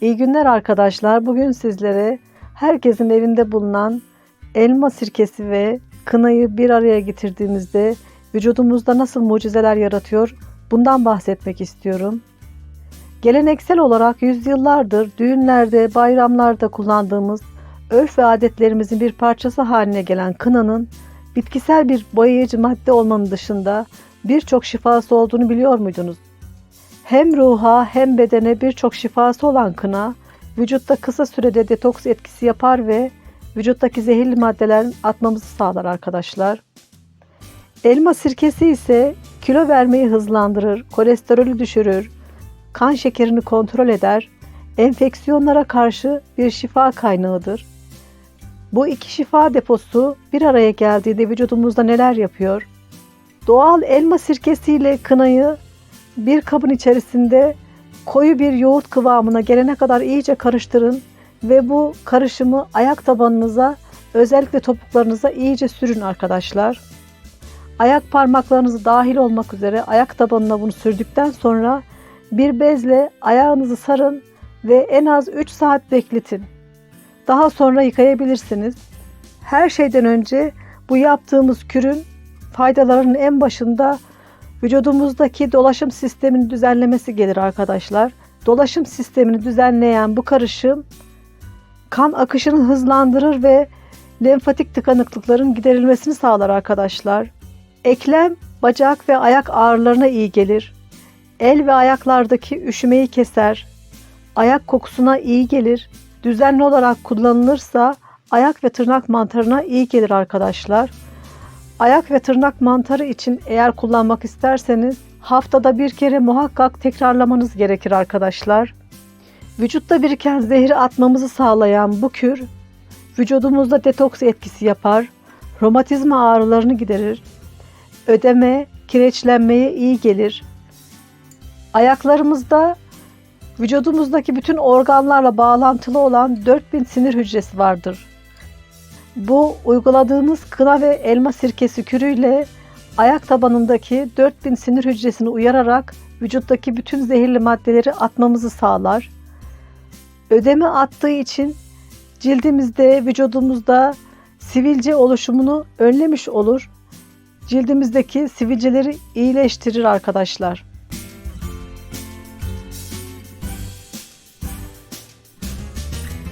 İyi günler arkadaşlar. Bugün sizlere herkesin evinde bulunan elma sirkesi ve kınayı bir araya getirdiğimizde vücudumuzda nasıl mucizeler yaratıyor bundan bahsetmek istiyorum. Geleneksel olarak yüzyıllardır düğünlerde, bayramlarda kullandığımız örf ve adetlerimizin bir parçası haline gelen kınanın bitkisel bir boyayıcı madde olmanın dışında birçok şifası olduğunu biliyor muydunuz? Hem ruha hem bedene birçok şifası olan kına, vücutta kısa sürede detoks etkisi yapar ve vücuttaki zehirli maddelerin atmamızı sağlar arkadaşlar. Elma sirkesi ise kilo vermeyi hızlandırır, kolesterolü düşürür, kan şekerini kontrol eder, enfeksiyonlara karşı bir şifa kaynağıdır. Bu iki şifa deposu bir araya geldiğinde vücudumuzda neler yapıyor? Doğal elma sirkesiyle kınayı bir kabın içerisinde koyu bir yoğurt kıvamına gelene kadar iyice karıştırın ve bu karışımı ayak tabanınıza özellikle topuklarınıza iyice sürün arkadaşlar. Ayak parmaklarınızı dahil olmak üzere ayak tabanına bunu sürdükten sonra bir bezle ayağınızı sarın ve en az 3 saat bekletin. Daha sonra yıkayabilirsiniz. Her şeyden önce bu yaptığımız kürün faydalarının en başında vücudumuzdaki dolaşım sistemini düzenlemesi gelir arkadaşlar. Dolaşım sistemini düzenleyen bu karışım kan akışını hızlandırır ve lenfatik tıkanıklıkların giderilmesini sağlar arkadaşlar. Eklem, bacak ve ayak ağrılarına iyi gelir. El ve ayaklardaki üşümeyi keser. Ayak kokusuna iyi gelir. Düzenli olarak kullanılırsa ayak ve tırnak mantarına iyi gelir arkadaşlar. Ayak ve tırnak mantarı için eğer kullanmak isterseniz haftada bir kere muhakkak tekrarlamanız gerekir arkadaşlar. Vücutta biriken zehri atmamızı sağlayan bu kür vücudumuzda detoks etkisi yapar, romatizma ağrılarını giderir, ödeme, kireçlenmeye iyi gelir. Ayaklarımızda vücudumuzdaki bütün organlarla bağlantılı olan 4000 sinir hücresi vardır. Bu uyguladığımız kına ve elma sirkesi kürüyle ayak tabanındaki 4000 sinir hücresini uyararak vücuttaki bütün zehirli maddeleri atmamızı sağlar. Ödeme attığı için cildimizde, vücudumuzda sivilce oluşumunu önlemiş olur. Cildimizdeki sivilceleri iyileştirir arkadaşlar.